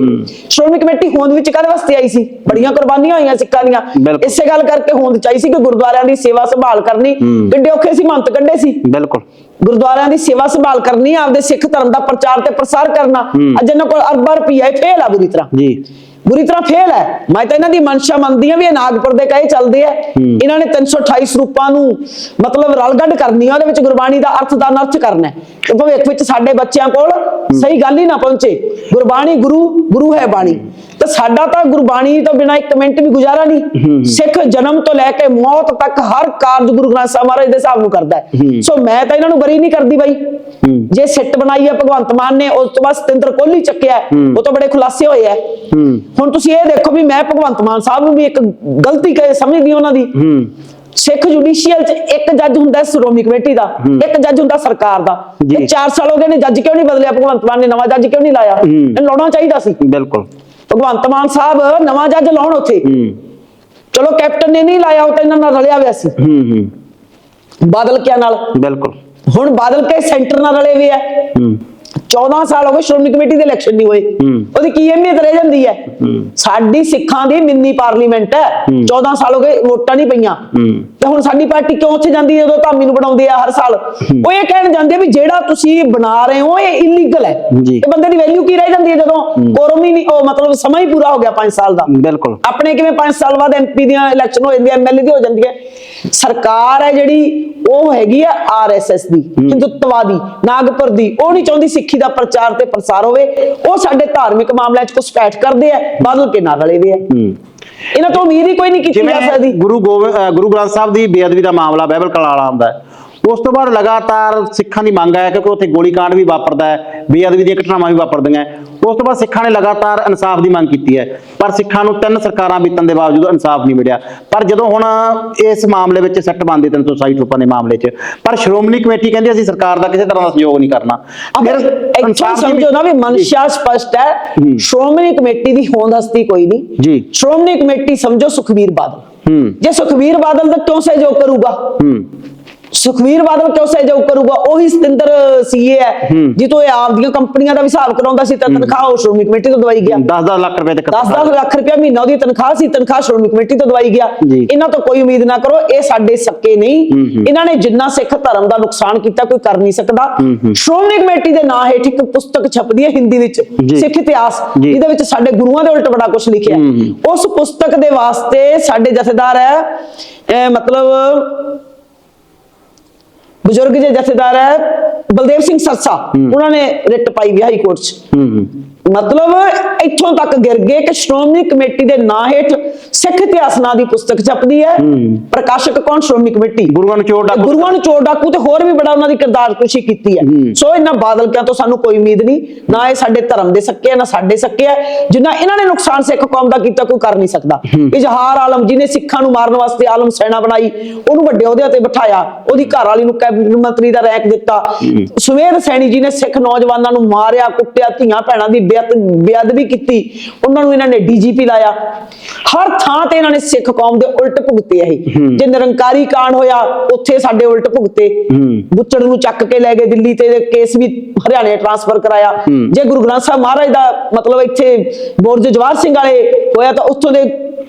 ਸ਼੍ਰੋਮਣੀ ਕਮੇਟੀ ਹੋਂਦ ਵਿੱਚ ਕਾਹਦੇ ਵਾਸਤੇ ਆਈ ਸੀ। ਬੜੀਆਂ ਕੁਰਬਾਨੀਆਂ ਹੋਈਆਂ ਸਿੱਖਾਂ ਦੀਆਂ। ਇਸੇ ਗੱਲ ਕਰਕੇ ਹੋਂਦ ਚਾਹੀ ਸੀ ਕਿ ਗੁਰਦੁਆਰਿਆਂ ਦੀ ਸੇਵਾ ਸੰਭਾਲ ਕਰਨੀ। ਕਿੱਡੇ ਔਖੇ ਸੀ ਮੰਤ ਕੱਢੇ ਸੀ। ਬਿਲਕੁਲ। ਗੁਰਦੁਆਰਿਆਂ ਦੀ ਸੇਵਾ ਸੰਭਾਲ ਕਰਨੀ ਆਪਦੇ ਸਿੱਖ ਧਰਮ ਦਾ ਪ੍ਰਚਾਰ ਤੇ ਪ੍ਰਸਾਰ ਕਰਨਾ। ਅੱਜ ਇਹਨਾਂ ਕੋਲ ਅਰਬਾਂ ਰੁਪਈਆ ਫੇਲ ਆ ਬੁਰੀ ਤਰ੍ਹਾਂ। ਜੀ। ਬੁਰੀ ਤਰ੍ਹਾਂ ਫੇਲ ਹੈ। ਮੈਂ ਤਾਂ ਇਹਨਾਂ ਦੀ ਮਨਸ਼ਾ ਮੰਨਦੀ ਆ ਵੀ ਇਹ ਨਾਗਪੁਰ ਦੇ ਕਹੇ ਚੱਲਦੇ ਆ। ਇਹਨਾਂ ਨੇ 328 ਸਰੂਪਾਂ ਨੂੰ ਮਤਲਬ ਰਲਗੱਡ ਕਰਨੀ ਆ ਉਹਦੇ ਵਿੱਚ ਗੁਰਬਾਣੀ ਦਾ ਅਰਥ ਦਾ ਅਨਰਥ ਕਰਨਾ ਹੈ। ਤੇ ਭਵਿੱਖ ਵਿੱਚ ਸਾਡੇ ਬੱਚਿਆਂ ਕੋਲ ਸਹੀ ਗੱਲ ਹੀ ਨਾ ਪਹੁੰਚੇ। ਗੁਰਬਾਣੀ ਗੁਰੂ ਗੁਰੂ ਹੈ ਬਾਣੀ। ਤੇ ਸਾਡਾ ਤਾਂ ਗੁਰਬਾਣੀ ਤੋਂ ਬਿਨਾ ਇੱਕ ਮਿੰਟ ਵੀ ਗੁਜ਼ਾਰਾ ਨਹੀਂ। ਸਿੱਖ ਜਨਮ ਤੋਂ ਲੈ ਕੇ ਮੌਤ ਤੱਕ ਹਰ ਕਾਰਜ ਗੁਰੂ ਗ੍ਰੰਥ ਸਾਹਿਬ ਮਹਾਰਾਜ ਦੇ ਹਿਸਾਬ ਨੂੰ ਕਰਦਾ ਹੈ। ਸੋ ਮੈਂ ਤਾਂ ਇਹਨਾਂ ਨੂੰ ਬਰੀ ਨਹੀਂ ਕਰਦੀ ਬਾਈ। ਜੇ ਸਿੱਟ ਬਣਾਈ ਹੈ ਭਗਵੰਤ ਮਾਨ ਨੇ ਉਸ ਤੋਂ ਬਾਅਦ ਸਤਿੰਦਰ ਕੋਹਲੀ ਚੱਕਿਆ ਉਹ ਤੋਂ ਬੜੇ ਖੁਲਾਸੇ ਹੋਏ ਆ। ਹੁਣ ਤੁਸੀਂ ਇਹ ਦੇਖੋ ਵੀ ਮੈਂ ਭਗਵੰਤ ਮਾਨ ਸਾਹਿਬ ਨੂੰ ਵੀ ਇੱਕ ਗਲਤੀ ਕਹੇ ਸਮਝਦੀ ਉਹਨਾਂ ਦੀ। ਸਿੱਖ ਜੁਡੀਸ਼ੀਅਲ ਚ ਇੱਕ ਜੱਜ ਹੁੰਦਾ ਸ਼੍ਰੋਮਣੀ ਕਮੇਟੀ ਦਾ ਇੱਕ ਜੱਜ ਹੁੰਦਾ ਸਰਕਾਰ ਦਾ। ਇਹ 4 ਸਾਲ ਹੋ ਗਏ ਨੇ ਜੱਜ ਕਿਉਂ ਨਹੀਂ ਬਦਲਿਆ ਭਗਵੰਤ ਮਾਨ ਨੇ? ਨਵਾਂ ਜੱਜ ਕਿਉਂ ਨਹੀਂ ਲਾਇਆ? ਇਹਨੂੰ ਲਾਉਣਾ ਚਾਹੀਦਾ ਸੀ। ਬਿਲਕੁਲ। ਭਗਵੰਤ ਮਾਨ ਸਾਹਿਬ ਨਵਾਂ ਜੱਜ ਲਾਉਣ ਉੱਥੇ। ਚਲੋ ਕੈਪਟਨ ਨੇ ਨਹੀਂ ਲਾਇਆ ਉਹ ਤਾਂ ਇਹਨਾਂ ਨਾਲ ਰਲਿਆ ਹੋਇਆ ਸੀ। ਹੂੰ ਹੂੰ। ਬਾਦਲ ਕਿਆ ਨਾਲ? ਬਿਲਕੁਲ। ਹੁਣ ਬਾਦਲ ਕੇ ਸੈਂਟਰ ਨਾਲ ਰਲੇ ਆ। ਹੂੰ। 14 ਸਾਲ ਹੋ ਗਏ ਸ਼੍ਰੋਮਣੀ ਕਮੇਟੀ ਦੇ ਇਲੈਕਸ਼ਨ ਨਹੀਂ ਹੋਏ। ਉਹਦੀ ਕੀ ਅਹਿਮੀਅਤ ਰਹਿ ਜਾਂਦੀ ਹੈ? ਸਾਡੀ ਸਿੱਖਾਂ ਦੀ ਮਿੰਨੀ ਪਾਰਲੀਮੈਂਟ ਹੈ। 14 ਸਾਲ ਹੋ ਗਏ ਵੋਟਾਂ ਨਹੀਂ ਪਈਆਂ। ਤੇ ਹੁਣ ਸਾਡੀ ਪਾਰਟੀ ਕਿਉਂ ਉੱਥੇ ਜਾਂਦੀ ਹੈ ਜਦੋਂ ਧਾਮੀ ਨੂੰ ਬਣਾਉਂਦੇ ਆ ਹਰ ਸਾਲ? ਉਹ ਇਹ ਕਹਿਣ ਜਾਂਦੇ ਵੀ ਜਿਹੜਾ ਤੁਸੀਂ ਬਣਾ ਰਹੇ ਹੋ ਇਹ ਇਲੀਗਲ ਹੈ। ਤੇ ਬੰਦੇ ਦੀ ਵੈਲਿਊ ਕੀ ਰਹਿ ਜਾਂਦੀ ਹੈ ਜਦੋਂ ਕੋਰਮ ਹੀ ਨਹੀਂ ਉਹ ਮਤਲਬ ਸਮਾਂ ਹੀ ਪੂਰਾ ਹੋ ਗਿਆ 5 ਸਾਲ ਦਾ। ਬਿਲਕੁਲ। ਆਪਣੇ ਕਿਵੇਂ 5 ਸਾਲ ਬਾਅਦ ਐਮਪੀ ਦੀਆਂ ਇਲੈਕਸ਼ਨ ਹੋ ਜਾਂਦੀਆਂ ਐਮਐਲਏ ਦੀ ਹੋ ਜਾਂਦੀ ਹੈ ਸਰਕਾਰ ਹੈ ਜਿਹੜੀ ਉਹ ਹੈਗੀ ਆ ਆਰਐਸਐਸ ਦੀ ਹਿੰਦੁੱਤਵਾਦੀ ਨਾਗਪੁਰ ਦੀ। ਉਹ ਨਹੀਂ ਚਾਹੁੰਦੀ ਸਿੱਖੀ ਦਾ ਪ੍ਰਚਾਰ ਤੇ ਪ੍ਰਸਾਰ ਹੋਵੇ। ਉਹ ਸਾਡੇ ਧਾਰਮਿਕ ਮਾਮਲਿਆਂ 'ਚ ਘੁਸਪੈਠ ਕਰਦੇ ਆ ਬਾਦਲ ਕੇ ਨਾਲ ਰਲੇ ਦੇ ਆ। ਇਹਨਾਂ ਤੋਂ ਉਮੀਦ ਹੀ ਕੋਈ ਨਹੀਂ ਕੀਤੀ ਜਾ ਸਕਦੀ। ਗੁਰੂ ਗੋਬਿੰਦ ਗੁਰੂ ਗ੍ਰੰਥ ਸਾਹਿਬ ਦੀ ਬੇਅਦਬੀ ਦਾ ਮਾਮਲਾ ਬਾਈਬਲ ਕਲਾਲਾ ਆਉਂਦਾ ਹੈ। ਉਸ ਤੋਂ ਬਾਅਦ ਲਗਾਤਾਰ ਸਿੱਖਾਂ ਦੀ ਮੰਗ ਹੈ ਕਿਉਂਕਿ ਉੱਥੇ ਗੋਲੀकांड ਵੀ ਵਾਪਰਦਾ ਹੈ ਬੇਅਦਬੀ ਦੀਆਂ ਘਟਨਾਵਾਂ ਵੀ ਵਾਪਰਦੀਆਂ। ਉਸ ਤੋਂ ਬਾਅਦ ਸਿੱਖਾਂ ਨੇ ਲਗਾਤਾਰ ਇਨਸਾਫ ਦੀ ਮੰਗ ਕੀਤੀ ਹੈ ਪਰ ਸਿੱਖਾਂ ਨੂੰ ਤਿੰਨ ਸਰਕਾਰਾਂ ਬੀਤਣ ਦੇ ਬਾਵਜੂਦ ਇਨਸਾਫ ਨਹੀਂ ਮਿਲਿਆ। ਪਰ ਜਦੋਂ ਹੁਣ ਇਸ ਮਾਮਲੇ ਵਿੱਚ ਸੱਟ ਬੰਦੀ 327 ਰੁਪਏ ਦੇ ਮਾਮਲੇ 'ਚ ਪਰ ਸ਼੍ਰੋਮਣੀ ਕਮੇਟੀ ਕਹਿੰਦੀ ਅਸੀਂ ਸਰਕਾਰ ਦਾ ਕਿਸੇ ਤਰ੍ਹਾਂ ਦਾ ਸਹਿਯੋਗ ਨਹੀਂ ਕਰਨਾ। ਅਗਰ ਇੱਥੇ ਇਨਸਾਫ਼ ਸਮਝੋ ਨਾ ਵੀ ਮਨਸ਼ਾ ਸਪਸ਼ਟ ਹੈ ਸ਼੍ਰੋਮਣੀ ਕਮੇਟੀ ਦੀ ਹੋਂਦ ਹਸਤੀ ਕੋਈ ਨਹੀਂ। ਜੀ। ਸ਼੍ਰੋਮਣੀ ਕਮੇਟੀ ਸਮਝੋ ਸੁਖਬੀਰ ਬਾਦਲ। ਜੇ ਸੁਖਬੀਰ ਬਾਦਲ ਦਾ ਕਿਉਂ ਸਹਿਯੋਗ ਕਰੂਗਾ? ਸੁਖਵੀਰ ਬਾਦਲ ਕਿਉਂ ਸਹਿਯੋਗ ਕਰੂਗਾ ਉਹੀ ਸਤਿੰਦਰ ਸੀਏ ਹੈ ਜਿੱਤੋਂ ਇਹ ਆਪਦੀਆਂ ਕੰਪਨੀਆਂ ਦਾ ਵੀ ਹਿਸਾਬ ਕਰਾਉਂਦਾ ਸੀ ਤਾਂ ਤਨਖਾਹ ਉਹ ਸ਼੍ਰੋਮਣੀ ਕਮੇਟੀ ਤੋਂ ਦਵਾਈ ਗਿਆ। 10-10 ਲੱਖ ਰੁਪਏ ਤੱਕ 10-10 ਲੱਖ ਰੁਪਇਆ ਮਹੀਨਾ ਉਹਦੀ ਤਨਖਾਹ ਸੀ ਤਨਖਾਹ ਸ਼੍ਰੋਮਣੀ ਕਮੇਟੀ ਤੋਂ ਦਵਾਈ ਗਿਆ। ਇਹਨਾਂ ਤੋਂ ਕੋਈ ਉਮੀਦ ਨਾ ਕਰੋ ਇਹ ਸਾਡੇ ਸੱਕੇ ਨਹੀਂ। ਇਹਨਾਂ ਨੇ ਜਿੰਨਾ ਸਿੱਖ ਧਰਮ ਦਾ ਨੁਕਸਾਨ ਕੀਤਾ ਕੋਈ ਕਰ ਨਹੀਂ ਸਕਦਾ। ਸ਼੍ਰੋਮਣੀ ਕਮੇਟੀ ਦੇ ਨਾਂ ਹੇਠ ਇੱਕ ਪੁਸਤਕ ਛਪਦੀ ਹੈ ਹਿੰਦੀ ਵਿੱਚ। ਸਿੱਖ ਇਤਿਹਾਸ। ਇਹਦੇ ਵਿੱਚ ਸਾਡੇ ਗੁਰੂਆਂ ਦੇ ਉਲਟ ਬੜਾ ਕੁਝ ਲਿਖਿਆ। ਉਸ ਪੁਸਤਕ ਦੇ ਵਾਸਤੇ ਸਾਡੇ ਜਥੇਦਾਰ ਹੈ ਮਤਲਬ ਬਜ਼ੁਰਗ ਜੇ ਜਥੇਦਾਰ ਹੈ ਬਲਦੇਵ ਸਿੰਘ ਸਰਸਾ ਉਹਨਾਂ ਨੇ ਰਿਟ ਪਾਈ ਵੀ ਹਾਈ ਕੋਰਟ 'ਚ। ਹੂੰ ਹੂੰ। ਮਤਲਬ ਇੱਥੋਂ ਤੱਕ ਗਿਰ ਗਏ ਕਿ ਸ਼੍ਰੋਮਣੀ ਕਮੇਟੀ ਦੇ ਨਾਂ ਹੇਠ ਸਿੱਖ ਇਤਿਹਾਸ ਨਾਂ ਦੀ ਪੁਸਤਕ ਛਪਦੀ ਹੈ। ਪ੍ਰਕਾਸ਼ਕ ਕੌਣ? ਸ਼੍ਰੋਮਣੀ ਕਮੇਟੀ। ਗੁਰੂਆਂ ਚੋਰ ਡਾਕੂ ਗੁਰੂਆਂ ਚੋਰ ਡਾਕੂ ਤੇ ਹੋਰ ਵੀ ਬੜਾ ਉਹਨਾਂ ਦੀ ਕਿਰਦਾਰਕੁਸ਼ੀ ਕੀਤੀ ਹੈ। ਸੋ ਇਹਨਾਂ ਬਾਦਲਕਿਆਂ ਤੋਂ ਸਾਨੂੰ ਕੋਈ ਉਮੀਦ ਨਹੀਂ ਨਾ ਇਹ ਸਾਡੇ ਧਰਮ ਦੇ ਸੱਕੇ ਆ ਨਾ ਸਾਡੇ ਸੱਕੇ ਆ। ਜਿੰਨਾ ਇਹਨਾਂ ਨੇ ਨੁਕਸਾਨ ਸਿੱਖ ਕੌਮ ਦਾ ਕੀਤਾ ਕੋਈ ਕਰ ਨਹੀਂ ਸਕਦਾ। ਇਜ਼ਹਾਰ ਆਲਮ ਜਿਹਨੇ ਸਿੱਖਾਂ ਨੂੰ ਮਾਰਨ ਵਾਸਤੇ ਆਲਮ ਸੈਨਾ ਬਣਾਈ ਉਹਨੂੰ ਵੱਡੇ ਅਹੁਦਿਆਂ ਤੇ ਬਿਠਾਇਆ ਉਹਦੀ ਘਰ ਵਾਲੀ ਨੂੰ ਕੈਬਨਿਟ ਮੰਤਰੀ ਦਾ ਰੈਂਕ ਦਿੱਤਾ। ਸੁਵੇਰ ਸੈਣੀ ਜੀ ਨੇ ਸਿੱਖ ਨੌਜਵਾਨਾਂ ਨੂੰ ਮਾਰਿਆ ਕੁੱਟਿਆ ਧੀਆਂ ਭੈਣਾਂ ਦੀ ਬੇਅਦ ਬੇਅਦਬੀ ਕੀਤੀ। ਉਹਨਾਂ ਨੂੰ ਇਹਨਾਂ ਨੇ ਡੀਜੀਪੀ ਲਾਇਆ। ਹਰ ਥਾਂ ਤੇ ਇਹਨਾਂ ਨੇ ਸਿੱਖ ਕੌਮ ਦੇ ਉਲਟ ਭੁਗਤੇ ਇਹ। ਜੇ ਨਿਰੰਕਾਰੀ ਕਾਂਡ ਹੋਇਆ ਉੱਥੇ ਸਾਡੇ ਉਲਟ ਭੁਗਤੇ। ਬੁੱਚੜ ਨੂੰ ਚੱਕ ਕੇ ਲੈ ਗਏ ਦਿੱਲੀ ਤੇ ਕੇਸ ਵੀ ਹਰਿਆਣੇ ਟ੍ਰਾਂਸਫਰ ਕਰਾਇਆ। ਜੇ ਗੁਰੂ ਗ੍ਰੰਥ ਸਾਹਿਬ ਮਹਾਰਾਜ ਦਾ ਮਤਲਬ ਇੱਥੇ ਬੁਰਜ ਜਵਾਹਰ ਸਿੰਘ ਵਾਲੇ ਹੋਇਆ ਤਾਂ ਉੱਥੋਂ ਦੇ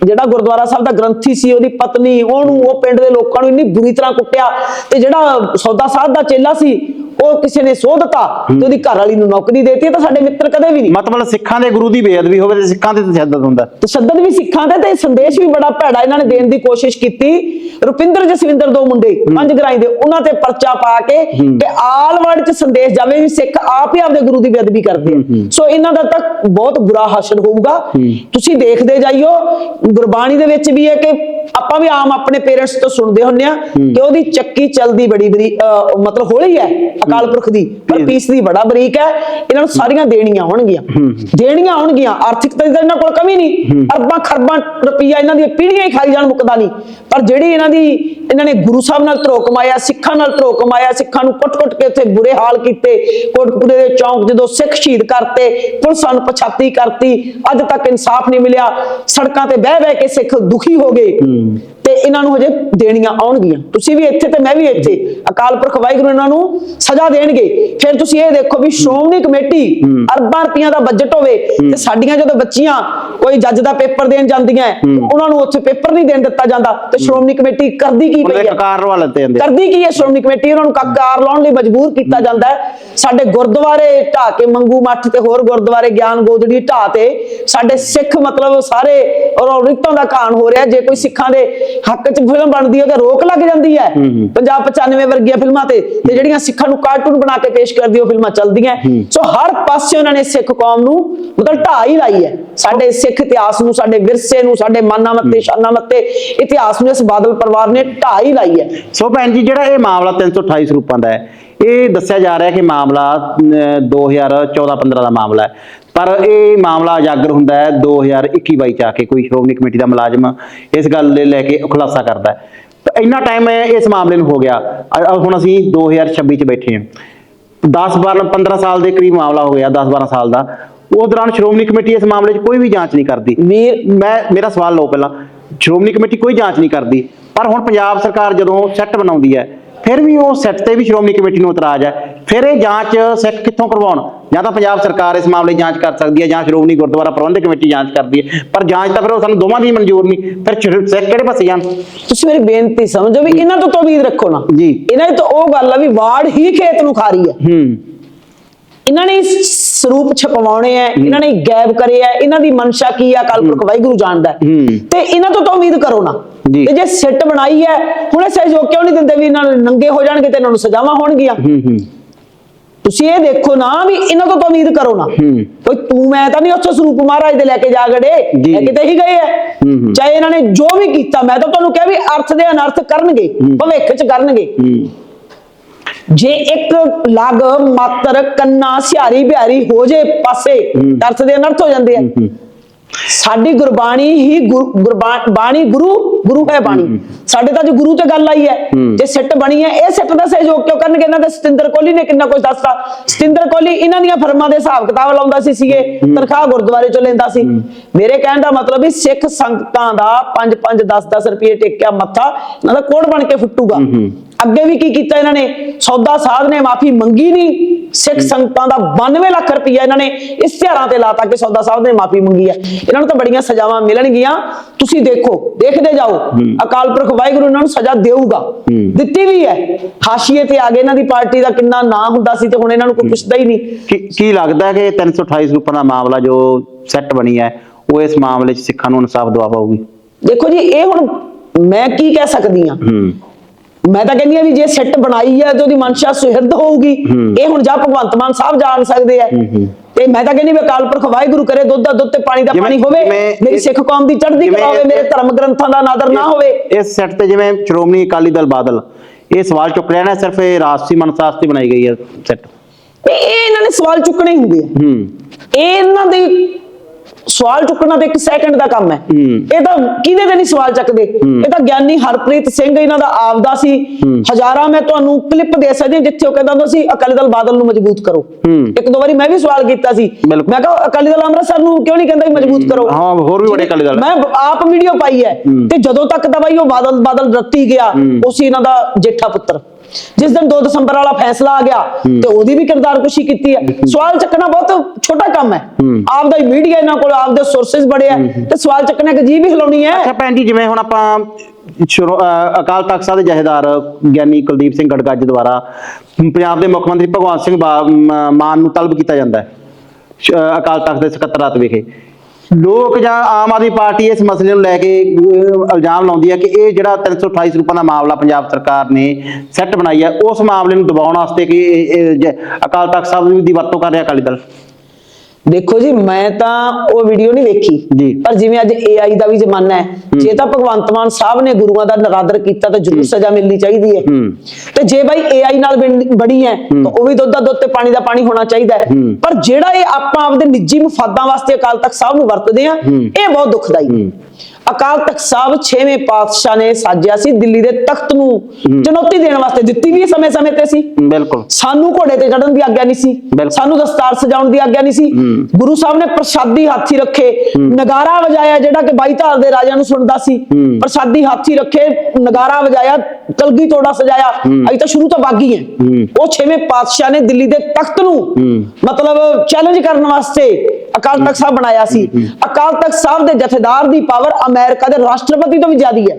ਜਿਹੜਾ ਗੁਰਦੁਆਰਾ ਸਾਹਿਬ ਦਾ ਗ੍ਰੰਥੀ ਸੀ ਉਹਦੀ ਪਤਨੀ ਉਹਨੂੰ ਉਹ ਪਿੰਡ ਦੇ ਲੋਕਾਂ ਨੂੰ ਇੰਨੀ ਬੁਰੀ ਤਰ੍ਹਾਂ ਕੁੱਟਿਆ। ਤੇ ਜਿਹੜਾ ਸੌਦਾ ਸਾਧ ਦਾ ਚੇਲਾ ਸੀ ਉਹ ਕਿਸੇ ਨੇ ਸੋਹ ਦਿੱਤਾ ਤੇ ਉਹਦੀ ਘਰ ਵਾਲੀ ਨੂੰ ਨੌਕਰੀ ਦੇਤੀ ਤਾਂ ਸਾਡੇ ਮਿੱਤਰ ਕਦੇ ਵੀ ਨਹੀਂ। ਮਤਲਬ ਸਿੱਖਾਂ ਦੇ ਗੁਰੂ ਦੀ ਬੇਅਦਬੀ ਹੋਵੇ ਤੇ ਸਿੱਖਾਂ ਤੇ ਤਸ਼ੱਦਦ ਹੁੰਦਾ। ਤਸ਼ੱਦਦ ਵੀ ਸਿੱਖਾਂ ਤੇ ਤੇ ਸੰਦੇਸ਼ ਵੀ ਬੜਾ ਭੈੜਾ ਇਹਨਾਂ ਨੇ ਦੇਣ ਦੀ ਕੋਸ਼ਿਸ਼ ਕੀਤੀ। ਰੁਪਿੰਦਰ ਜਸਵਿੰਦਰ ਦੋ ਮੁੰਡੇ ਪੰਜ ਗਰਾਈ ਦੇ ਉਹਨਾਂ ਤੇ ਪਰਚਾ ਪਾ ਕੇ ਤੇ ਆਲ ਵਰਡ ਚ ਸੰਦੇਸ਼ ਜਾਵੇ ਵੀ ਸਿੱਖ ਆਪ ਹੀ ਆਪਦੇ ਗੁਰੂ ਦੀ ਬੇਅਦਬੀ ਕਰਦੇ ਆ। ਸੋ ਇਹਨਾਂ ਦਾ ਤਾਂ ਬਹੁਤ ਬੁਰਾ ਹਾਸ਼ਰ ਹੋਊਗਾ। ਤੁਸੀਂ ਦੇਖਦੇ ਜਾਈਓ ਗੁਰਬਾਣੀ ਦੇ ਵਿੱਚ ਵੀ ਹੈ ਕਿ ਆਪਾਂ ਵੀ ਆਮ ਆਪਣੇ ਪੇਰੈਂਟਸ ਤੋਂ ਸੁਣਦੇ ਹੁੰਨੇ ਆ ਕਿ ਉਹਦੀ ਚੱਕੀ ਚਲਦੀ ਬੜੀ ਅਹ ਮਤਲਬ ਹੌਲੀ ਹੈ ਅਕਾਲ ਪੁਰਖ ਦੀ ਪਰ ਪੀਸਦੀ ਬੜਾ ਬਰੀਕ ਹੈ। ਇਹਨਾਂ ਨੂੰ ਸਾਰੀਆਂ ਦੇਣੀਆਂ ਹੋਣਗੀਆਂ। ਦੇਣੀਆਂ ਹੋਣਗੀਆਂ ਆਰਥਿਕਤਾ ਦੀ ਤਾਂ ਇਹਨਾਂ ਕੋਲ ਕਮੀ ਨਹੀਂ। ਅਰਬਾਂ ਖਰਬਾਂ ਰੁਪਈਆ ਇਹਨਾਂ ਦੀਆਂ ਪੀੜ੍ਹੀਆਂ ਹੀ ਖਾਈ ਜਾਣ ਮੁੱਕਦਾ ਨਹੀਂ। ਪਰ ਜਿਹੜੀ ਇਹਨਾਂ ਦੀ ਇਹਨਾਂ ਨੇ ਗੁਰੂ ਸਾਹਿਬ ਨਾਲ ਧਰੋ ਕਮਾਇਆ ਸਿੱਖਾਂ ਨਾਲ ਧਰੋ ਕਮਾਇਆ ਸਿੱਖਾਂ ਨੂੰ ਕੁੱਟ-ਕੁੱਟ ਕੇ ਉੱਥੇ ਬੁਰੇ ਹਾਲ ਕੀਤੇ ਕੋਟਕਪੂਰੇ ਦੇ ਚੌਂਕ ਜਦੋਂ ਸਿੱਖ ਸ਼ਹੀਦ ਕਰਤੇ ਪੁਲਿਸਾਂ ਨੂੰ ਪਛਾਤੀ ਕਰਤੀ ਅੱਜ ਤੱਕ ਇਨਸਾਫ ਨਹੀਂ ਮਿਲਿਆ। ਸੜਕਾਂ ਤੇ ਬਹਿ ਬਹਿ ਕੇ ਸਿੱਖ ਦੁਖੀ ਹੋ ਗਏ। ਤੇ ਇਹਨਾਂ ਨੂੰ ਹਜੇ ਦੇਣੀਆਂ ਆਉਣਗੀਆਂ। ਤੁਸੀਂ ਵੀ ਇੱਥੇ ਤੇ ਮੈਂ ਵੀ ਇੱਥੇ। ਅਕਾਲ ਪੁਰਖ ਵਾਹਿਗੁਰੂ ਇਹਨਾਂ ਨੂੰ ਸਜ਼ਾ ਦੇਣਗੇ। ਫਿਰ ਤੁਸੀਂ ਇਹ ਦੇਖੋ ਵੀ ਸ਼੍ਰੋਮਣੀ ਕਮੇਟੀ ਅਰਬਾਂ ਰੁਪਈਆਂ ਦਾ ਬਜਟ ਹੋਵੇ ਤੇ ਸਾਡੀਆਂ ਜਦੋਂ ਬੱਚੀਆਂ ਕੋਈ ਜੱਜ ਦਾ ਪੇਪਰ ਦੇਣ ਜਾਂਦੀਆਂ ਉਹਨਾਂ ਨੂੰ ਉੱਥੇ ਪੇਪਰ ਨਹੀਂ ਦੇਣ ਦਿੱਤਾ ਜਾਂਦਾ। ਤੇ ਸ਼੍ਰੋਮਣੀ ਕਮੇਟੀ ਕਰਦੀ ਕੀ ਪਈ ਹੈ? ਕਕਾਰ ਵਾਲੇ ਤੇ ਜਾਂਦੇ ਕਰਦੀ ਕੀ ਹੈ ਸ਼੍ਰੋਮਣੀ ਕਮੇਟੀ? ਉਹਨਾਂ ਨੂੰ ਕੱਕਾਰ ਲਾਉਣ ਲਈ ਮਜਬੂਰ ਕੀਤਾ ਜਾਂਦਾ ਸਾਡੇ ਗੁਰਦੁਆਰੇ ਢਾਹ ਕੇ ਮੰਗੂ ਮੱਠ ਤੇ ਹੋਰ ਗੁਰਦੁਆਰੇ ਗਿਆਨ ਗੋਦੜੀ ਢਾਹ ਤੇ ਸਾਡੇ ਸਿੱਖ ਮਤਲਬ ਸਾਰੇ ਔਰ ਰਿਤਾਂ ਦਾ ਕਾਣ ਹੋ ਰਿਹਾ। ਜੇ ਕੋਈ ਸਿੱਖਾਂ ਦੇ ਹੱਕ 'ਚ ਫਿਲਮ ਬਣਦੀ ਹੈ ਤਾਂ ਰੋਕ ਲੱਗ ਜਾਂਦੀ ਹੈ। ਪੰਜਾਬ 95 ਵਰਗੀਆਂ ਫਿਲਮਾਂ ਤੇ ਤੇ ਜਿਹੜੀਆਂ ਸਿੱਖਾਂ ਨੂੰ ਕਾਰਟੂਨ ਬਣਾ ਕੇ ਪੇਸ਼ ਕਰਦੀ ਉਹ ਫਿਲਮਾਂ ਚੱਲਦੀਆਂ। ਸੋ ਹਰ ਪਾਸੇ ਉਹਨਾਂ ਨੇ ਸਿੱਖ ਕੌਮ ਨੂੰ ਮਤਲਬ ਹੀ ਲਾਈ ਹੈ। ਸਾਡੇ ਸਿੱਖ ਇਤਿਹਾਸ ਨੂੰ ਸਾਡੇ ਵਿਰਸੇ ਨੂੰ ਸਾਡੇ ਮਾਨਾਂ ਮੱਤੇ ਸ਼ਾਨਾਂ ਮੱਤੇ ਇਤਿਹਾਸ ਨੂੰ ਇਸ ਬਾਦਲ ਪਰਿਵਾਰ ਨੇ ਹੀ ਲਾਈ ਹੈ। ਸੋ ਭੈਣ ਜੀ ਜਿਹੜਾ ਇਹ ਮਾਮਲਾ 328 ਸਰੂਪਾਂ ਦਾ ਹੈ ਇਹ ਦੱਸਿਆ ਜਾ ਰਿਹਾ ਕਿ ਮਾਮਲਾ 2014-15 ਦਾ ਮਾਮਲਾ ਹੈ। ਪਰ ਇਹ ਮਾਮਲਾ ਉਜਾਗਰ ਹੁੰਦਾ ਹੈ 2021-22 ਚ ਆ ਕੇ ਕੋਈ ਸ਼੍ਰੋਮਣੀ ਕਮੇਟੀ ਦਾ ਮੁਲਾਜ਼ਮ ਇਸ ਗੱਲ ਦੇ ਲੈ ਕੇ ਖੁਲਾਸਾ ਕਰਦਾ ਹੈ। ਤਾਂ ਇੰਨਾ ਟਾਈਮ ਇਸ ਮਾਮਲੇ ਨੂੰ ਹੋ ਗਿਆ। ਅ- ਅ- ਹੁਣ ਅਸੀਂ 2026 ਚ ਬੈਠੇ ਹਾਂ। 10 12 15 ਸਾਲ ਦੇ ਕਰੀਬ ਮਾਮਲਾ ਹੋ ਗਿਆ 10 12 ਸਾਲ ਦਾ। ਉਸ ਦੌਰਾਨ ਸ਼੍ਰੋਮਣੀ ਕਮੇਟੀ ਇਸ ਮਾਮਲੇ 'ਚ ਕੋਈ ਵੀ ਜਾਂਚ ਨਹੀਂ ਕਰਦੀ। ਵੀਰ ਮੈਂ, ਮੇਰਾ ਸਵਾਲ ਲਓ ਪਹਿਲਾਂ। ਸ਼੍ਰੋਮਣੀ ਕਮੇਟੀ ਕੋਈ ਜਾਂਚ ਨਹੀਂ ਕਰਦੀ। ਪਰ ਹੁਣ ਪੰਜਾਬ ਸਰਕਾਰ ਜਦੋਂ ਸੈੱਟ ਬਣਾਉਂਦੀ ਹੈ ਫਿਰ ਵੀ ਉਹ ਸੈੱਟ ਤੇ ਵੀ ਸ਼੍ਰੋਮਣੀ ਕਮੇਟੀ ਨੂੰ ਇਤਰਾਜ਼ ਹੈ। ਫਿਰ ਇਹ ਜਾਂਚ ਸਿੱਖ ਕਿੱਥੋਂ ਕਰਵਾਉਣ? ਜਾਂ ਤਾਂ ਪੰਜਾਬ ਸਰਕਾਰ ਇਸ ਮਾਮਲੇ ਦੀ ਜਾਂਚ ਕਰ ਸਕਦੀ ਹੈ ਜਾਂ ਸ਼੍ਰੋਮਣੀ ਗੁਰਦੁਆਰਾ ਪ੍ਰਬੰਧਕ ਕਮੇਟੀ ਜਾਂਚ ਕਰਦੀ ਹੈ। ਪਰ ਜਾਂਚ ਤਾਂ ਫਿਰ ਉਹ ਸਾਨੂੰ ਦੋਵਾਂ ਦੀ ਮਨਜ਼ੂਰ ਨਹੀਂ। ਫਿਰ ਸਿੱਖ ਕਿਹੜੇ ਪਾਸੇ ਜਾਣ? ਤੁਸੀਂ ਮੇਰੀ ਬੇਨਤੀ ਸਮਝੋ ਵੀ ਇਹਨਾਂ ਤੋਂ ਤਾਂ ਉਮੀਦ ਰੱਖੋ ਨਾ। ਜੀ। ਇਹਨਾਂ ਤਾਂ ਉਹ ਗੱਲ ਆ ਵੀ ਵਾੜ ਹੀ ਖੇਤ ਨੂੰ ਖਾ ਰਹੀ ਹੈ। ਹੂੰ। ਇਹਨਾਂ ਨੇ ਸਰੂਪ ਛਪਵਾਉਣੇ ਆ ਇਹਨਾਂ ਨੇ ਗਾਇਬ ਕਰੇ ਆ ਇਹਨਾਂ ਦੀ ਮਨਸ਼ਾ ਕੀ ਆ ਅਕਾਲ ਪੁਰਖ ਵਾਹਿਗੁਰੂ ਜਾਣਦਾ। ਤੇ ਇਹਨਾਂ ਤੋਂ ਤਾਂ ਉਮੀਦ ਕਰੋ ਨਾ। ਤੇ ਜੇ ਸਿੱਟ ਬਣਾਈ ਹੈ ਹੁਣ ਇਹ ਸਹਿਯੋਗ ਕਿਉਂ ਨਹੀਂ ਦਿੰਦੇ ਵੀ ਇਹਨਾਂ ਨੂੰ ਨੰਗੇ ਹੋ ਜਾਣਗੇ ਤੇ ਇਹਨਾਂ ਨੂੰ ਸਜ਼ਾਵਾਂ ਹੋਣਗੀਆਂ? ਹੂੰ ਹੂੰ। ਤੁਸੀਂ ਇਹ ਦੇਖੋ ਨਾ ਵੀ ਇਹਨਾਂ ਤੋਂ ਤਾਂ ਉਮੀਦ ਕਰੋ ਨਾ। ਕੋਈ ਤੂੰ ਮੈਂ ਤਾਂ ਨਹੀਂ ਉੱਥੇ ਸਰੂਪ ਮਹਾਰਾਜ ਦੇ ਲੈ ਕੇ ਜਾ ਗੜੇ। ਇਹ ਕਿਤੇ ਹੀ ਗਏ ਐ। ਚਾਹੇ ਇਹਨਾਂ ਨੇ ਜੋ ਵੀ ਕੀਤਾ ਮੈਂ ਤਾਂ ਤੁਹਾਨੂੰ ਕਿਹਾ ਵੀ ਅਰਥ ਦੇ ਅਨਰਥ ਕਰਨਗੇ ਭਵਿੱਖ ਚ ਕਰਨਗੇ। ਹੂੰ। ਜੇ ਇੱਕ ਲੱਗ ਮਾਤਰ ਕੰਨਾ ਸਿਹਾਰੀ ਬਿਹਾਰੀ ਹੋ ਜੇ ਪਾਸੇ ਅਰਥ ਦੇ ਅਨਰਥ ਹੋ ਜਾਂਦੇ ਆ। ਸਾਡੀ ਗੁਰਬਾਣੀ ਹੀ ਗੁਰ- ਗੁਰਬਾ- ਬਾਣੀ ਗੁਰੂ ਗੁਰੂ ਹੈ ਬਾਣੀ। ਸਾਡੇ ਤਾਂ ਜੋ ਗੁਰੂ ਤੇ ਗੱਲ ਆਈ ਹੈ। ਜੇ ਸਿੱਟ ਬਣੀ ਹੈ ਇਹ ਸਿੱਟ ਦਾ ਸਹਿਯੋਗ ਕਿਉਂ ਕਰਨਗੇ? ਇਹਨਾਂ ਦੇ ਸਤਿੰਦਰ ਕੋਹਲੀ ਨੇ ਕਿੰਨਾ ਕੁਝ ਦੱਸਤਾ। ਸਤਿੰਦਰ ਕੋਹਲੀ ਇਹਨਾਂ ਦੀਆਂ ਫਰਮਾਂ ਦੇ ਹਿਸਾਬ ਕਿਤਾਬ ਲਾਉਂਦਾ ਸੀ ਸੀਗੇ ਤਨਖਾਹ ਗੁਰਦੁਆਰੇ ਚੋਂ ਲੈਂਦਾ ਸੀ। ਮੇਰੇ ਕਹਿਣ ਦਾ ਮਤਲਬ ਵੀ ਸਿੱਖ ਸੰਗਤਾਂ ਦਾ 5 5 10 10 ਰੁਪਏ ਟੇਕਿਆ ਮੱਥਾ ਇਹਨਾਂ ਦਾ ਕੋੜ ਬਣ ਕੇ ਫੁੱਟੂਗਾ। ਅੱਗੇ ਵੀ ਕੀ ਕੀਤਾ ਇਹਨਾਂ ਨੇ? ਸੌਦਾ ਸਾਧ ਨੇ ਮਾਫੀ ਮੰਗੀ ਨਹੀਂ। ਸਿੱਖ ਸੰਗਤਾਂ ਦਾ 92 ਲੱਖ ਰੁਪਈਆ ਇਹਨਾਂ ਨੇ ਇਸ਼ਤਿਹਾਰਾਂ ਤੇ ਲਾਤਾ ਕਿ ਸੌਦਾ ਸਾਹਿਬ ਨੇ ਮਾਫੀ ਮੰਗੀ ਹੈ। ਇਹਨਾਂ ਨੂੰ ਤਾਂ ਬੜੀਆਂ ਸਜ਼ਾਵਾਂ ਮਿਲਣਗੀਆਂ। ਤੁਸੀਂ ਦੇਖੋ ਦੇਖਦੇ ਜਾਓ। ਅਕਾਲ ਪੁਰਖ ਵਾਹਿਗੁਰੂ ਇਹਨਾਂ ਨੂੰ ਸਜ਼ਾ ਦੇਊਗਾ। ਦਿੱਤੀ ਵੀ ਹੈ। ਹਾਸ਼ੀਏ ਤੇ ਆ ਗਏ ਇਹਨਾਂ ਦੀ ਪਾਰਟੀ ਦਾ ਕਿੰਨਾ ਨਾਂ ਹੁੰਦਾ ਸੀ ਤੇ ਹੁਣ ਇਹਨਾਂ ਨੂੰ ਕੋਈ ਪੁੱਛਦਾ ਹੀ ਨਹੀਂ। ਕੀ ਕੀ ਲੱਗਦਾ ਹੈ ਕਿ 328 ਰੁਪਏ ਦਾ ਮਾਮਲਾ ਜੋ ਸੈੱਟ ਬਣੀ ਹੈ ਉਹ ਇਸ ਮਾਮਲੇ 'ਚ ਸਿੱਖਾਂ ਨੂੰ ਇਨਸਾਫ ਦਵਾ ਪਾਊਗੀ? ਦੇਖੋ ਜੀ ਇਹ ਹੁਣ ਮੈਂ ਕੀ ਕਹਿ ਸਕਦੀ ਆ ਮੈਂ ਤਾਂ ਕਹਿੰਦੀ ਆ ਵੀ ਜੇ ਸੈੱਟ ਬਣਾਈ ਹੈ ਤੇ ਉਹਦੀ ਮਨਸ਼ਾ ਸੁਹਿਰਦ ਹੋਊਗੀ। ਇਹ ਹੁਣ ਜਾਂ ਭਗਵੰਤ ਮਾਨ ਸਾਹਿਬ ਜਾਣ ਸਕਦੇ ਆ। ਤੇ ਮੈਂ ਤਾਂ ਕਹਿੰਦੀ ਵੀ ਅਕਾਲ ਪੁਰਖ ਵਾਹਿਗੁਰੂ ਕਰੇ ਦੁੱਧ ਦਾ ਦੁੱਧ ਤੇ ਪਾਣੀ ਦਾ ਪਾਣੀ ਹੋਵੇ ਮੇਰੀ ਸਿੱਖ ਕੌਮ ਦੀ ਚੜ੍ਹਦੀ ਕਲਾ ਹੋਵੇ ਮੇਰੇ ਧਰਮ ਗ੍ਰੰਥਾਂ ਦਾ ਨਾਦਰ ਨਾ ਹੋਵੇ। ਇਸ ਸੈੱਟ ਤੇ ਜਿਵੇਂ ਸ਼੍ਰੋਮਣੀ ਅਕਾਲੀ ਦਲ ਬਾਦਲ ਇਹ ਸਵਾਲ ਚੁੱਕ ਰਿਹਾ ਨਾ ਸਿਰਫ ਇਹ ਰਾਜਸੀ ਮਨਸਾਸਤੀ ਬਣਾਈ ਗਈ ਹੈ ਸੈੱਟ। ਤੇ ਇਹ ਇਹਨਾਂ ਨੇ ਸਵਾਲ ਚੁੱਕਣੇ ਹੁੰਦੇ ਆ। ਹੂੰ। ਇਹ ਇਹਨਾਂ ਦੀ ਸਵਾਲ ਚੁੱਕਣਾ ਤੇ ਇੱਕ ਸੈਕਿੰਡ ਦਾ ਕੰਮ ਹੈ। ਇਹ ਤਾਂ ਕਿਹਦੇ ਦੇ ਨਹੀਂ ਸਵਾਲ ਚੱਕਦੇ? ਇਹ ਤਾਂ ਗਿਆਨੀ ਹਰਪ੍ਰੀਤ ਸਿੰਘ ਇਹਨਾਂ ਦਾ ਆਪਦਾ ਸੀ। ਹਜ਼ਾਰਾਂ ਮੈਂ ਤੁਹਾਨੂੰ ਕਲਿੱਪ ਦੇ ਸਕਦੀ ਹਾਂ ਜਿੱਥੇ ਉਹ ਕਹਿੰਦਾ ਹੁੰਦਾ ਸੀ ਅਕਾਲੀ ਦਲ ਬਾਦਲ ਨੂੰ ਮਜ਼ਬੂਤ ਕਰੋ। ਇੱਕ ਦੋ ਵਾਰੀ ਮੈਂ ਵੀ ਸਵਾਲ ਕੀਤਾ ਸੀ। ਮੈਂ ਕਿਹਾ ਅਕਾਲੀ ਦਲ ਅੰਮ੍ਰਿਤਸਰ ਨੂੰ ਕਿਉਂ ਨਹੀਂ ਕਹਿੰਦਾ ਵੀ ਮਜ਼ਬੂਤ ਕਰੋ? ਹਾਂ, ਹੋਰ ਵੀ ਬੜੇ ਅਕਾਲੀ ਦਲ। ਮੈਂ ਆਪ ਵੀਡੀਓ ਪਾਈ ਹੈ। ਤੇ ਜਦੋਂ ਤੱਕ ਤਾਂ ਬਾਈ ਉਹ ਬਾਦਲ ਬਾਦਲ ਰੱਤੀ ਗਿਆ ਉਸੇ ਇਹਨਾਂ ਦਾ ਜੇਠਾ ਪੁੱਤਰ। ਜਿਸ ਦਿਨ 2 ਦਸੰਬਰ ਵਾਲਾ ਫੈਸਲਾ ਆ ਗਿਆ ਤੇ ਉਹਦੀ ਵੀ ਕਿਰਦਾਰਕੁਸ਼ੀ ਕੀਤੀ ਹੈ। ਸਵਾਲ ਚੱਕਣਾ ਬਹੁਤ ਛੋਟਾ ਕੰਮ ਹੈ। ਆਪਦਾ ਹੀ ਮੀਡੀਆ ਇਹਨਾਂ ਕੋਲ ਆਪਦੇ ਸੋਰਸਸ ਬੜੇ ਆ ਤੇ ਸਵਾਲ ਚੱਕਣੇ ਕਿ ਜੀ ਵੀ ਹਿਲਾਉਣੀ ਹੈ। ਅੱਛਾ ਭੈਣ ਜੀ ਜਿਵੇਂ ਹੁਣ ਆਪਾਂ ਅਕਾਲ ਤਖਤ ਸਾਹਿਬ ਦੇ ਜਹੇਦਾਰ ਗਿਆਨੀ ਕੁਲਦੀਪ ਸਿੰਘ ਗੜਗੱਜ ਦੁਆਰਾ ਪੰਜਾਬ ਦੇ ਮੁੱਖ ਮੰਤਰੀ ਭਗਵੰਤ ਸਿੰਘ ਮਾਨ ਨੂੰ ਤਲਬ ਕੀਤਾ ਜਾਂਦਾ ਹੈ ਅਕਾਲ ਤਖਤ ਦੇ ਸਕੱਤਰਾਤ ਵਿਖੇ। ਲੋਕ ਜਾਂ ਆਮ ਆਦਮੀ ਪਾਰਟੀ ਇਸ ਮਸਲੇ ਨੂੰ ਲੈ ਕੇ ਅਹ, ਇਲਜ਼ਾਮ ਲਾਉਂਦੀ ਹੈ ਕਿ ਇਹ ਜਿਹੜਾ 328 ਰੁਪਏ ਦਾ ਮਾਮਲਾ ਪੰਜਾਬ ਸਰਕਾਰ ਨੇ ਸੈੱਟ ਬਣਾਈ ਹੈ ਉਸ ਮਾਮਲੇ ਨੂੰ ਦਬਾਉਣ ਵਾਸਤੇ ਕਿ ਅਕਾਲ ਤਖਤ ਸਾਹਿਬ ਦੀ ਵਰਤੋਂ ਕਰ ਰਿਹਾ ਅਕਾਲੀ ਦਲ। ਦੇਖੋ ਜੀ ਮੈਂ ਤਾਂ ਉਹ ਵੀਡੀਓ ਨਹੀਂ ਵੇਖੀ। ਪਰ ਜਿਵੇਂ ਅੱਜ AI ਦਾ ਵੀ ਜ਼ਮਾਨਾ ਹੈ ਜੇ ਤਾਂ ਭਗਵੰਤ ਮਾਨ ਸਾਹਿਬ ਨੇ ਗੁਰੂਆਂ ਦਾ ਨਰਾਦਰ ਕੀਤਾ ਤਾਂ ਜ਼ਰੂਰ ਸਜ਼ਾ ਮਿਲਣੀ ਚਾਹੀਦੀ ਹੈ। ਤੇ ਜੇ ਬਾਈ AI ਨਾਲ ਬਣ- ਬਣੀ ਹੈ ਤਾਂ ਉਹ ਵੀ ਦੁੱਧ ਦਾ ਦੁੱਧ ਤੇ ਪਾਣੀ ਦਾ ਪਾਣੀ ਹੋਣਾ ਚਾਹੀਦਾ ਹੈ। ਪਰ ਜਿਹੜਾ ਇਹ ਆਪਾਂ ਆਪਦੇ ਨਿੱਜੀ ਮਫਾਦਾਂ ਵਾਸਤੇ ਅਕਾਲ ਤਖਤ ਸਾਹਿਬ ਨੂੰ ਵਰਤਦੇ ਆ ਇਹ ਬਹੁਤ ਦੁਖਦਾਈ ਹੈ। ਅਕਾਲ ਤਖਤ ਸਾਹਿਬ 6ਵੇਂ ਪਾਤਸ਼ਾਹ ਨੇ ਸਾਜਿਆ ਸੀ ਦਿੱਲੀ ਦੇ ਤਖਤ ਨੂੰ ਚੁਣੌਤੀ ਦੇਣ ਵਾਸਤੇ ਦਿੱਤੀ ਵੀ ਸਮੇਂ-ਸਮੇਂ ਤੇ ਸੀ। ਬਿਲਕੁਲ। ਸਾਨੂੰ ਘੋੜੇ ਤੇ ਚੜਨ ਦੀ ਆਗਿਆ ਨਹੀਂ ਸੀ। ਸਾਨੂੰ ਦਸਤਾਰ ਸਜਾਉਣ ਦੀ ਆਗਿਆ ਨਹੀਂ ਸੀ। ਗੁਰੂ ਸਾਹਿਬ ਨੇ ਪ੍ਰਸ਼ਾਦੀ ਹਾਥੀ ਰੱਖੇ। ਨਗਾਰਾ ਵਜਾਇਆ ਜਿਹੜਾ ਕਿ ਬਾਈ ਧਾਰ ਦੇ ਰਾਜਿਆਂ ਨੂੰ ਸੁਣਦਾ ਸੀ। ਪ੍ਰਸ਼ਾਦੀ ਹਾਥੀ ਰੱਖੇ ਨਗਾਰਾ ਵਜਾਇਆ ਕਲਗੀ ਤੋੜਾ ਸਜਾਇਆ। ਅਸੀਂ ਤਾਂ ਸ਼ੁਰੂ ਤੋਂ ਬਾਗੀ ਹੈ। ਉਹ ਛੇਵੇਂ ਪਾਤਸ਼ਾਹ ਨੇ ਦਿੱਲੀ ਦੇ ਤਖਤ ਨੂੰ ਮਤਲਬ ਚੈਲੰਜ ਕਰਨ ਵਾਸਤੇ ਅਕਾਲ ਤਖਤ ਸਾਹਿਬ ਬਣਾਇਆ ਸੀ। ਅਕਾਲ ਤਖਤ ਸਾਹਿਬ ਦੇ ਜਥੇਦਾਰ ਦੀ ਪਾਵਰ ਅਮਰੀਕਾ ਦੇ ਰਾਸ਼ਟਰਪਤੀ ਤੋਂ ਵੀ ਜ਼ਿਆਦੀ ਹੈ।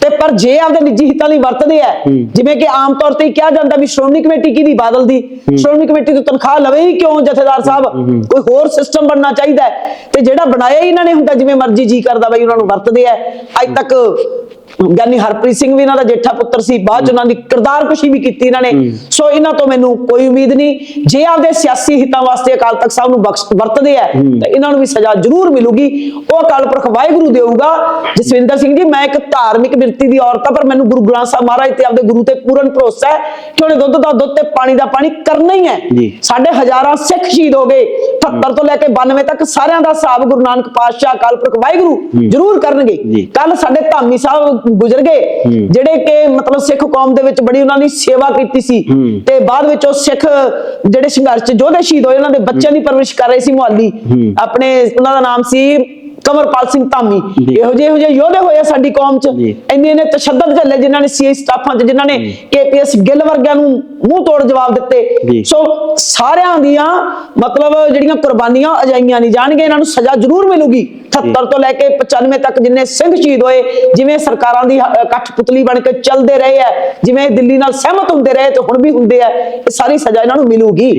ਤੇ ਪਰ ਜੇ ਆਪਦੇ ਨਿੱਜੀ ਹਿੱਤਾਂ ਲਈ ਵਰਤਦੇ ਆ ਜਿਵੇਂ ਕਿ ਆਮ ਤੌਰ ਤੇ ਕਿਹਾ ਜਾਂਦਾ ਵੀ ਸ਼੍ਰੋਮਣੀ ਕਮੇਟੀ ਕੀ ਦੀ ਬਾਦਲ ਦੀ ਸ਼੍ਰੋਮਣੀ ਕਮੇਟੀ ਤੋਂ ਤਨਖਾਹ ਲਵੇ ਹੀ ਕਿਉਂ ਜਥੇਦਾਰ ਸਾਹਿਬ? ਕੋਈ ਹੋਰ ਸਿਸਟਮ ਬਣਨਾ ਚਾਹੀਦਾ ਹੈ। ਤੇ ਜਿਹੜਾ ਬਣਾਇਆ ਹੀ ਇਹਨਾਂ ਨੇ ਹੁੰਦਾ ਜਿਵੇਂ ਮਰਜ਼ੀ ਜੀ ਕਰਦਾ ਬਈ ਉਹਨਾਂ ਨੂੰ ਵਰਤਦੇ ਆ ਅੱਜ ਤੱਕ ਗਿਆਨੀ ਹਰਪ੍ਰੀਤ ਸਿੰਘ ਵੀ ਇਹਨਾਂ ਦਾ ਜੇਠਾ ਪੁੱਤਰ ਸੀ ਬਾਅਦ ਚ ਉਹਨਾਂ ਦੀ ਕਿਰਦਾਰਕੁਸ਼ੀ ਵੀ ਕੀਤੀ ਇਹਨਾਂ ਨੇ। ਸੋ ਇਹਨਾਂ ਤੋਂ ਮੈਨੂੰ ਕੋਈ ਉਮੀਦ ਨਹੀਂ। ਜੇ ਆਪਦੇ ਸਿਆਸੀ ਹਿੱਤਾਂ ਵਾਸਤੇ ਅਕਾਲ ਤਖਤ ਸਾਹਿਬ ਨੂੰ ਬਖਸ਼ ਵਰਤਦੇ ਆ ਤਾਂ ਇਹਨਾਂ ਨੂੰ ਵੀ ਸਜ਼ਾ ਜ਼ਰੂਰ ਮਿਲੂਗੀ। ਉਹ ਅਕਾਲ ਪੁਰਖ ਵਾਹਿਗੁਰੂ ਦੇਊਗਾ। ਜਸਵਿੰਦਰ ਸਿੰਘ ਜੀ ਮੈਂ ਇੱਕ ਧਾਰਮਿਕ ਬਿਰਤੀ ਦੀ ਔਰਤ ਆ ਪਰ ਮੈਨੂੰ ਗੁਰੂ ਗ੍ਰੰਥ ਸਾਹਿਬ ਮਹਾਰਾਜ ਤੇ ਆਪਦੇ ਗੁਰੂ ਤੇ ਪੂਰਨ ਭਰੋਸਾ ਹੈ ਕਿ ਉਹਨੇ ਦੁੱਧ ਦਾ ਦੁੱਧ ਤੇ ਪਾਣੀ ਦਾ ਪਾਣੀ ਕਰਨਾ ਹੀ ਹੈ। ਸਾਡੇ ਹਜ਼ਾਰਾਂ ਸਿੱਖ ਸ਼ਹੀਦ ਹੋ ਗਏ। 78 ਤੋਂ ਲੈ ਕੇ 92 ਤੱਕ ਸਾਰਿਆਂ ਦਾ ਹਿਸਾਬ ਗੁਰੂ ਨਾਨਕ ਪਾਤਸ਼ਾਹ ਅਕਾਲ ਪੁਰਖ ਵਾਹਿਗੁਰੂ ਜ਼ਰੂਰ ਕਰਨਗੇ। ਕੱਲ ਸਾਡੇ ਧਾਮੀ ਸਾਹਿਬ ਗੁਜ਼ਰ ਗਏ ਜਿਹੜੇ ਕਿ ਮਤਲਬ ਸਿੱਖ ਕੌਮ ਦੇ ਵਿੱਚ ਬੜੀ ਉਹਨਾਂ ਨੇ ਸੇਵਾ ਕੀਤੀ ਸੀ ਤੇ ਬਾਅਦ ਵਿੱਚ ਉਹ ਸਿੱਖ ਜਿਹੜੇ ਸੰਘਰਸ਼ 'ਚ ਯੋਧੇ ਸ਼ਹੀਦ ਹੋਏ ਉਹਨਾਂ ਦੇ ਬੱਚਿਆਂ ਦੀ ਪਰਵਰਿਸ਼ ਕਰ ਰਹੇ ਸੀ ਮੁਹੱਲੀ। ਆਪਣੇ ਉਹਨਾਂ ਦਾ ਨਾਮ ਸੀ ਕਮਰਪਾਲ ਸਿੰਘ ਧਾਮੀ। ਇਹੋ ਜਿਹੇ ਇਹੋ ਜਿਹੇ ਯੋਧੇ ਹੋਏ ਆ ਸਾਡੀ ਕੌਮ 'ਚ। ਇੰਨੇ ਇੰਨੇ ਤਸ਼ੱਦਦ ਝੱਲੇ ਜਿਨ੍ਹਾਂ ਨੇ ਸੀਆਈ ਸਟਾਫਾਂ 'ਚ ਜਿਨ੍ਹਾਂ ਨੇ ਕੇਪੀਐਸ ਗਿੱਲ ਵਰਗਿਆਂ ਨੂੰ ਮੂੰਹ ਤੋੜ ਜਵਾਬ। ਦਿੱਤੇ ਸੋ ਸਾਰਿਆਂ ਦੀਆਂ ਮਤਲਬ ਜਿਹੜੀਆਂ ਕੁਰਬਾਨੀਆਂ ਅਜਾਈਆਂ ਨਹੀਂ ਜਾਣਗੇ ਇਹਨਾਂ ਨੂੰ ਸਜ਼ਾ ਜ਼ਰੂਰ ਮਿਲੂਗੀ 78 ਤੋਂ ਲੈ ਕੇ 95 ਤੱਕ ਜਿੰਨੇ ਸਿੰਘ ਸ਼ਹੀਦ ਹੋਏ ਜਿਵੇਂ ਸਰਕਾਰਾਂ ਦੀ ਹ- ਇਕੱਠ ਪੁਤਲੀ ਬਣ ਕੇ ਚੱਲਦੇ ਰਹੇ ਆ ਜਿਵੇਂ ਦਿੱਲੀ ਨਾਲ ਸਹਿਮਤ ਹੁੰਦੇ ਰਹੇ ਤੇ ਹੁਣ ਵੀ ਹੁੰਦੇ ਆ ਇਹ ਸਾਰੀ ਸਜ਼ਾ ਇਹਨਾਂ ਨੂੰ ਮਿਲੂਗੀ